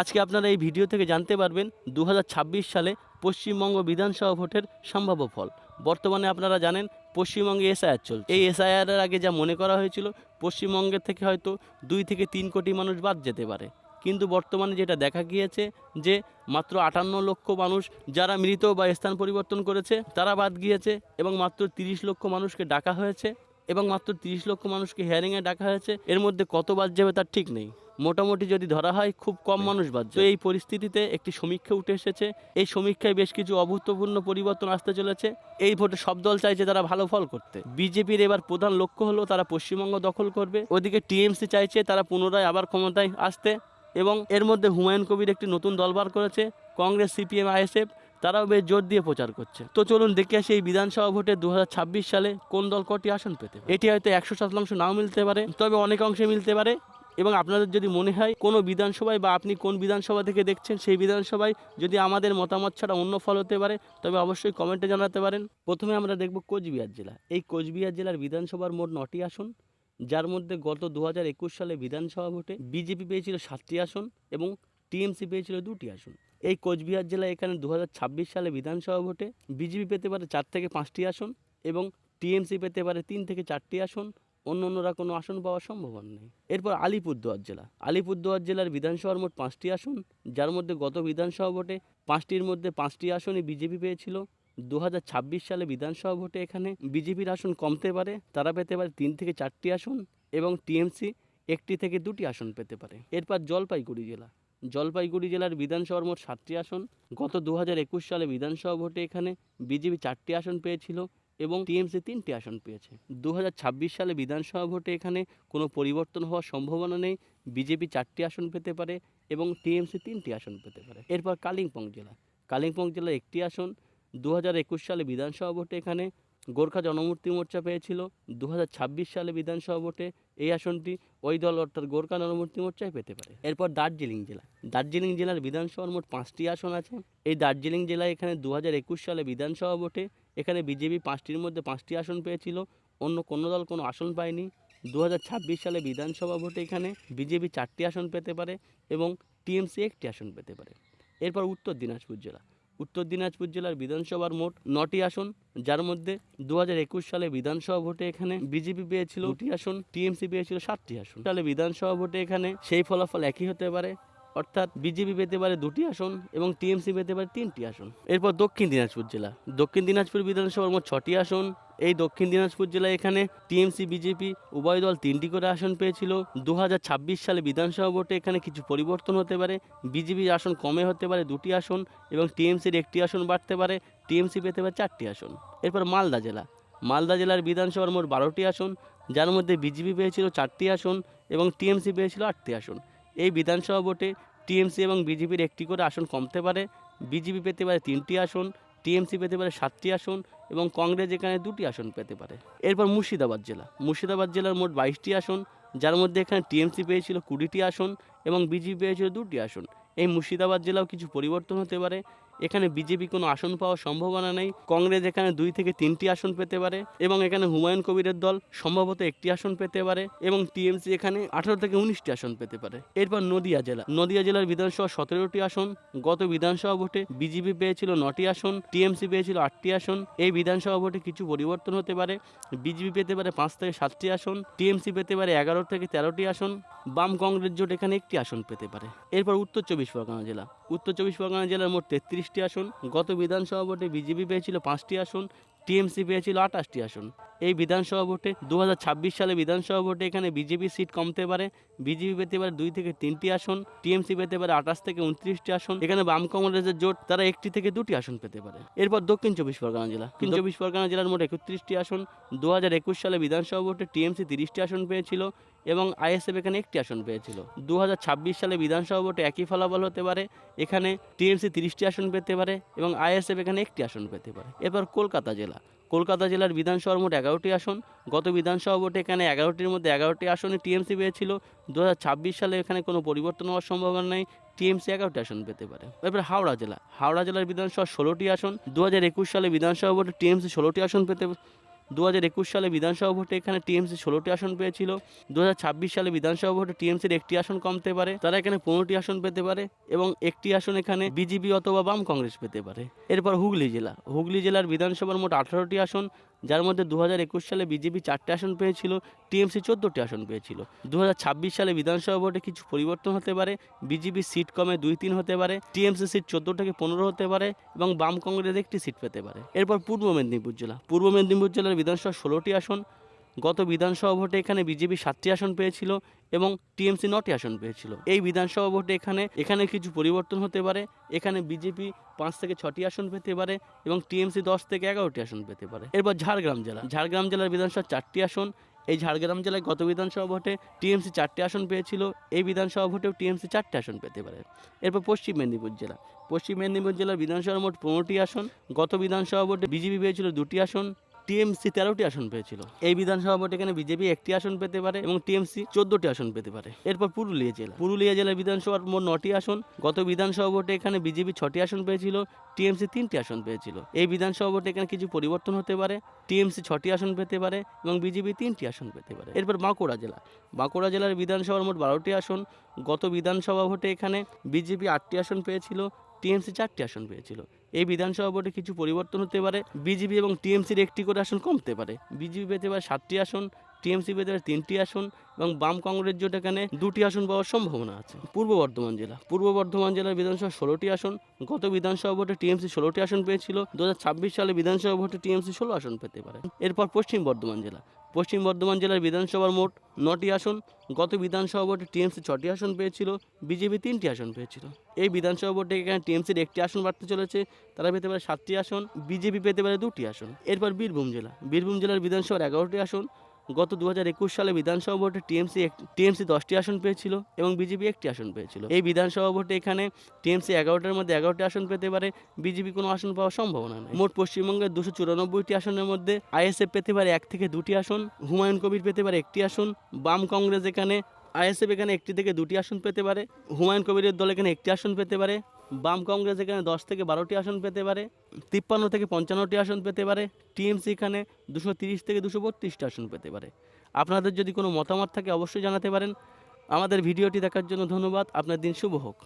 আজকে আপনারা এই ভিডিও থেকে জানতে পারবেন দু হাজার ছাব্বিশ সালে পশ্চিমবঙ্গ বিধানসভা ভোটের সম্ভাব্য ফল। বর্তমানে আপনারা জানেন পশ্চিমবঙ্গে এসআইআর চলছে। এই এসআইআর এর আগে যা মনে করা হয়েছিল, পশ্চিমবঙ্গের থেকে হয়তো দুই থেকে তিন কোটি মানুষ বাদ যেতে পারে। কিন্তু বর্তমানে যেটা দেখা গিয়েছে যে মাত্র আটান্ন লক্ষ মানুষ যারা মৃত বা স্থান পরিবর্তন করেছে, তারা বাদ গিয়েছে এবং মাত্র তিরিশ লক্ষ মানুষকে ডাকা হয়েছে এবং মাত্র তিরিশ লক্ষ মানুষকে হিয়ারিংয়ে ডাকা হয়েছে। এর মধ্যে কত বাদ যাবে তার ঠিক নেই। মোটামুটি যদি ধরা হয় খুব কম মানুষ বাদ যাবে। তো এই পরিস্থিতিতে একটি সমীক্ষা উঠে এসেছে। এই সমীক্ষায় বেশ কিছু অভূতপূর্ণ পরিবর্তন আসতে চলেছে। এই ভোটে সব দল চাইছে তারা ভালো ফল করতে। বিজেপির এবার প্রধান লক্ষ্য হলো তারা পশ্চিমবঙ্গ দখল করবে। ওদিকে টিএমসি চাইছে তারা পুনরায় আবার ক্ষমতায় আসতে এবং এর মধ্যে হুমায়ুন কবির একটি নতুন দল বার করেছে। কংগ্রেস সিপিএম আইএসএফ তারাও বেশ জোর দিয়ে প্রচার করছে। তো চলুন দেখে আসি এই বিধানসভা ভোটে দু হাজার ছাব্বিশ সালে কোন দল কটি আসন পেতে এটি হয়তো একশো শতাংশ নাও মিলতে পারে তবে অনেক অংশে মিলতে পারে এবং আপনাদের যদি মনে হয় কোনো বিধানসভায় বা আপনি কোন বিধানসভা থেকে দেখছেন, সেই বিধানসভায় যদি আমাদের মতামত ছাড়া অন্য ফল হতে পারে, তবে অবশ্যই কমেন্টে জানাতে পারেন। প্রথমে আমরা দেখব কোচবিহার জেলা। এই কোচবিহার জেলার বিধানসভার মোট নটি আসন, যার মধ্যে গত দু হাজার একুশ সালে বিধানসভা ভোটে বিজেপি পেয়েছিল সাতটি আসন এবং টিএমসি পেয়েছিল দুটি আসন। এই কোচবিহার জেলায় এখানে দু হাজার ছাব্বিশ সালে বিধানসভা ভোটে বিজেপি পেতে পারে চার থেকে পাঁচটি আসন এবং টিএমসি পেতে পারে তিন থেকে চারটি আসন অন্য অন্যরা কোনো আসন পাওয়ার সম্ভাবনা নেই। এরপর আলিপুরদুয়ার জেলা। আলিপুরদুয়ার জেলার বিধানসভার মোট পাঁচটি আসন, যার মধ্যে গত বিধানসভা ভোটে পাঁচটির মধ্যে পাঁচটি আসনই বিজেপি পেয়েছিল। দু হাজার ছাব্বিশ সালে বিধানসভা ভোটে এখানে বিজেপির আসন কমতে পারে, তারা পেতে পারে তিন থেকে চারটি আসন এবং টিএমসি একটি থেকে দুটি আসন পেতে পারে। এরপর জলপাইগুড়ি জেলা। জলপাইগুড়ি জেলার বিধানসভার মোট সাতটি আসন। গত দু হাজার একুশ সালে বিধানসভা ভোটে এখানে বিজেপি চারটি আসন পেয়েছিল। এবং টিএমসি তিনটি আসন পেয়েছে। দু হাজার ছাব্বিশ সালে বিধানসভা ভোটে এখানে কোনো পরিবর্তন হওয়ার সম্ভাবনা নেই। বিজেপি চারটি আসন পেতে পারে এবং টিএমসি তিনটি আসন পেতে পারে। এরপর কালিম্পং জেলা। কালিম্পং জেলার একটি আসন। দু হাজার একুশ সালে বিধানসভা ভোটে এখানে গোর্খা জনমূর্তি মোর্চা পেয়েছিল। দু হাজার ছাব্বিশ সালে বিধানসভা ভোটে এই আসনটি ওই দল অর্থাৎ গোর্খা জনমূর্তি মোর্চায় পেতে পারে। এরপর দার্জিলিং জেলা। দার্জিলিং জেলার বিধানসভার মোট পাঁচটি আসন আছে। এই দার্জিলিং জেলায় এখানে দু হাজার একুশ সালে বিধানসভা ভোটে এখানে বিজেপি পাঁচটির মধ্যে পাঁচটি আসন পেয়েছিল, অন্য কোনো দল কোনো আসন পায়নি। দু হাজার ছাব্বিশ সালে বিধানসভা ভোটে এখানে বিজেপি চারটি আসন পেতে পারে এবং টিএমসি একটি আসন পেতে পারে। এরপর উত্তর দিনাজপুর জেলা। উত্তর দিনাজপুর জেলার বিধানসভার মোট নটি আসন, যার মধ্যে দু হাজার একুশ সালে বিধানসভা ভোটে এখানে বিজেপি পেয়েছিল দুটি আসন, টিএমসি পেয়েছিল সাতটি আসন। তাহলে বিধানসভা ভোটে এখানে সেই ফলাফল একই হতে পারে। অর্থাৎ বিজেপি পেতে পারে দুটি আসন এবং টিএমসি পেতে পারে তিনটি আসন। এরপর দক্ষিণ দিনাজপুর জেলা। দক্ষিণ দিনাজপুর বিধানসভার মোট ছটি আসন। এই দক্ষিণ দিনাজপুর জেলায় এখানে টিএমসি, বিজেপি উভয় দল তিনটি করে আসন পেয়েছিল। দু হাজার ছাব্বিশ সালে বিধানসভা ভোটে এখানে কিছু পরিবর্তন হতে পারে। বিজেপির আসন কমে হতে পারে দুটি আসন এবং টিএমসির একটি আসন বাড়তে পারে। টিএমসি পেতে পারে চারটি আসন। এরপর মালদা জেলা। মালদা জেলার বিধানসভার মোট বারোটি আসন। যার মধ্যে বিজেপি পেয়েছিল চারটি আসন এবং টিএমসি পেয়েছিল আটটি আসন। এই বিধানসভা ভোটে টিএমসি এবং বিজেপির একটি করে আসন কমতে পারে। বিজেপি পেতে পারে তিনটি আসন, টিএমসি পেতে পারে সাতটি আসন এবং কংগ্রেস এখানে দুটি আসন পেতে পারে। এরপর মুর্শিদাবাদ জেলা। মুর্শিদাবাদ জেলার মোট বাইশটি আসন, যার মধ্যে এখানে টিএমসি পেয়েছিল কুড়িটি আসন এবং বিজেপি পেয়েছিল দুটি আসন। এই মুর্শিদাবাদ জেলাও কিছু পরিবর্তন হতে পারে। এখানে বিজেপি কোনো আসন পাওয়ার সম্ভাবনা নেই। কংগ্রেস এখানে দুই থেকে তিনটি আসন পেতে পারে এবং এখানে হুমায়ুন কবিরের দল সম্ভবত একটি আসন পেতে পারে এবং টিএমসি এখানে আঠারো থেকে উনিশটি আসন পেতে পারে। এরপর নদিয়া জেলা। নদিয়া জেলার বিধানসভা সতেরোটি আসন। গত বিধানসভা ভোটে বিজেপি পেয়েছিল নটি আসন, টিএমসি পেয়েছিল আটটি আসন। এই বিধানসভা ভোটে কিছু পরিবর্তন হতে পারে। বিজেপি পেতে পারে পাঁচ থেকে সাতটি আসন, টিএমসি পেতে পারে এগারো থেকে তেরোটি আসন। বাম কংগ্রেস জোট এখানে একটি আসন পেতে পারে। এরপর উত্তর চব্বিশ পরগনা জেলা। উত্তর চব্বিশ পরগনা জেলার মোট তেত্রিশটি আসন, গত বিধানসভা ভোটে বিজেপি পেয়েছিল পাঁচটি আসন, টিএমসি পেয়েছিল আটাশটি আসন। এই বিধানসভা ভোটে দু হাজার ছাব্বিশ সালে বিধানসভা ভোটে এখানে বিজেপি সিট কমতে পারে। বিজেপি পেতে পারে দুই থেকে তিনটি আসন টিএমসি পেতে পারে আঠাশ থেকে উনত্রিশটি আসন। এখানে বাম কংগ্রেসের জোট তারা একটি থেকে দুটি আসন পেতে পারে। এরপর দক্ষিণ চব্বিশ পরগনা জেলা। দক্ষিণ চব্বিশ পরগনা জেলার মোট একত্রিশটি আসন। দু হাজার একুশ সালে বিধানসভা ভোটে টিএমসি তিরিশটি আসন পেয়েছিল এবং আইএসএফ এখানে একটি আসন পেয়েছিল। দু হাজার ছাব্বিশ সালে বিধানসভা ভোটে একই ফলাফল হতে পারে। এখানে টিএমসি তিরিশটি আসন পেতে পারে এবং আইএসএফ এখানে একটি আসন পেতে পারে। এরপর কলকাতা জেলা। কলকাতা জেলার বিধানসভার মোট এগারোটি আসন। গত বিধানসভা ভোটে এখানে এগারোটির মধ্যে এগারোটি আসনে টিএমসি পেয়েছিল। দু হাজার ছাব্বিশ সালে এখানে কোনো পরিবর্তন হওয়ার সম্ভাবনা নেই। টিএমসি এগারোটি আসন পেতে পারে। এরপর হাওড়া জেলা। হাওড়া জেলার বিধানসভা ষোলোটি আসন। দু হাজার একুশ সালে বিধানসভা ভোটে টিএমসি ষোলোটি আসন পেতে দু হাজার একুশ সালে বিধানসভা ভোটে এখানে টিএমসি ষোলোটি আসন পেয়েছিল। দু হাজার ছাব্বিশ সালে বিধানসভা ভোটে টিএমসির একটি আসন কমতে পারে। তারা এখানে পনেরোটি আসন পেতে পারে এবং একটি আসন এখানে বিজেপি অথবা বাম কংগ্রেস পেতে পারে। এরপর হুগলি জেলা। হুগলি জেলার বিধানসভার মোট আঠারোটি আসন। যার মধ্যে দু হাজার একুশ সালে বিজেপি চারটে আসন পেয়েছিল, টিএমসি চোদ্দোটি আসন পেয়েছিল। দু হাজার ছাব্বিশ সালে বিধানসভা ভোটে কিছু পরিবর্তন হতে পারে, বিজেপি সিট কমে দুই তিন হতে পারে, টিএমসি সিট চোদ্দ থেকে পনেরো হতে পারে এবং বাম কংগ্রেস একটি সিট পেতে পারে। এরপর পূর্ব মেদিনীপুর জেলা। পূর্ব মেদিনীপুর জেলার বিধানসভা ষোলোটি আসন গত বিধানসভা ভোটে এখানে বিজেপি সাতটি আসন পেয়েছিল এবং টিএমসি নটি আসন পেয়েছিল। এই বিধানসভা ভোটে এখানে এখানে কিছু পরিবর্তন হতে পারে। এখানে বিজেপি পাঁচ থেকে ছটি আসন পেতে পারে এবং টিএমসি দশ থেকে এগারোটি আসন পেতে পারে। এরপর ঝাড়গ্রাম জেলা। ঝাড়গ্রাম জেলার বিধানসভা চারটি আসন। এই ঝাড়গ্রাম জেলায় গত বিধানসভা ভোটে টিএমসি চারটি আসন পেয়েছিল। এই বিধানসভা ভোটেও টিএমসি চারটি আসন পেতে পারে। এরপর পশ্চিম মেদিনীপুর জেলা। পশ্চিম মেদিনীপুর জেলার বিধানসভার মোট পনেরোটি আসন। গত বিধানসভা ভোটে বিজেপি পেয়েছিল দুটি আসন। টিএমসি তেরোটি আসন পেয়েছিল। এই বিধানসভা ভোটে এখানে বিজেপি একটি আসন পেতে পারে এবং টিএমসি চোদ্দটি আসন পেতে পারে। এরপর পুরুলিয়া জেলা। পুরুলিয়া জেলার বিধানসভার মোট নটি আসন। গত বিধানসভা ভোটে এখানে বিজেপি ছটি আসন পেয়েছিল, টিএমসি তিনটি আসন পেয়েছিল। এই বিধানসভা ভোটে এখানে কিছু পরিবর্তন হতে পারে, টিএমসি ছটি আসন পেতে পারে এবং বিজেপি তিনটি আসন পেতে পারে। এরপর বাঁকুড়া জেলা। বাঁকুড়া জেলার বিধানসভার মোট বারোটি আসন। গত বিধানসভা ভোটে এখানে বিজেপি আটটি আসন পেয়েছিল টিএমসি চারটি আসন পেয়েছিল। এই বিধানসভা ভোটে কিছু পরিবর্তন হতে পারে, বিজেপি এবং টিএমসির একটি করে আসন কমতে পারে। বিজেপি পেতে পারে সাতটি আসন, টিএমসি পেতে পারে তিনটি আসন এবং বাম কংগ্রেস জোট এখানে দুটি আসন পাওয়ার সম্ভাবনা আছে। পূর্ব বর্ধমান জেলা, পূর্ব বর্ধমান জেলার বিধানসভা ষোলোটি আসন, গত বিধানসভা ভোটে টিএমসি ষোলোটি আসন পেয়েছিল। দু হাজার ছাব্বিশ সালে বিধানসভা ভোটে টিএমসি ষোলো আসন পেতে পারে। এরপর পশ্চিম বর্ধমান জেলা পশ্চিম বর্ধমান জেলার বিধানসভার মোট নটি আসন। গত বিধানসভা ভোটে টিএমসি ছটি আসন পেয়েছিল, বিজেপি তিনটি আসন পেয়েছিল। এই বিধানসভা ভোটে এখানে টিএমসির একটি আসন বাড়তে চলেছে, তারা পেতে পারে সাতটি আসন, বিজেপি পেতে পারে দুটি আসন। এরপর বীরভূম জেলা। বীরভূম জেলার বিধানসভার এগারোটি আসন গত দু হাজার একুশ সালে বিধানসভা ভোটে টিএমসি টিএমসি দশটি আসন পেয়েছিল এবং বিজেপি একটি আসন পেয়েছিল। এই বিধানসভা ভোটে এখানে টিএমসি এগারোটার মধ্যে এগারোটি আসন পেতে পারে, বিজেপি কোনো আসন পাওয়ার সম্ভাবনা নেই। মোট পশ্চিমবঙ্গের দুশো চুরানব্বইটি আসনের মধ্যে আইএসএফ পেতে পারে এক থেকে দুটি আসন, হুমায়ুন কবির পেতে পারে একটি আসন, বাম কংগ্রেস এখানে, আইএসএফ এখানে একটি থেকে দুটি আসন পেতে পারে, হুমায়ুন কবিরের দল এখানে একটি আসন পেতে পারে বাম কংগ্রেস এখানে দশ থেকে বারোটি আসন পেতে পারে, তিপ্পান্ন থেকে পঞ্চান্নটি আসন পেতে পারে, টিএমসি এখানে দুশো তিরিশ থেকে দুশো বত্রিশটি আসন পেতে পারে। আপনাদের যদি কোনো মতামত থাকে অবশ্যই জানাতে পারেন। আমাদের ভিডিওটি দেখার জন্য ধন্যবাদ। আপনার দিন শুভ হোক।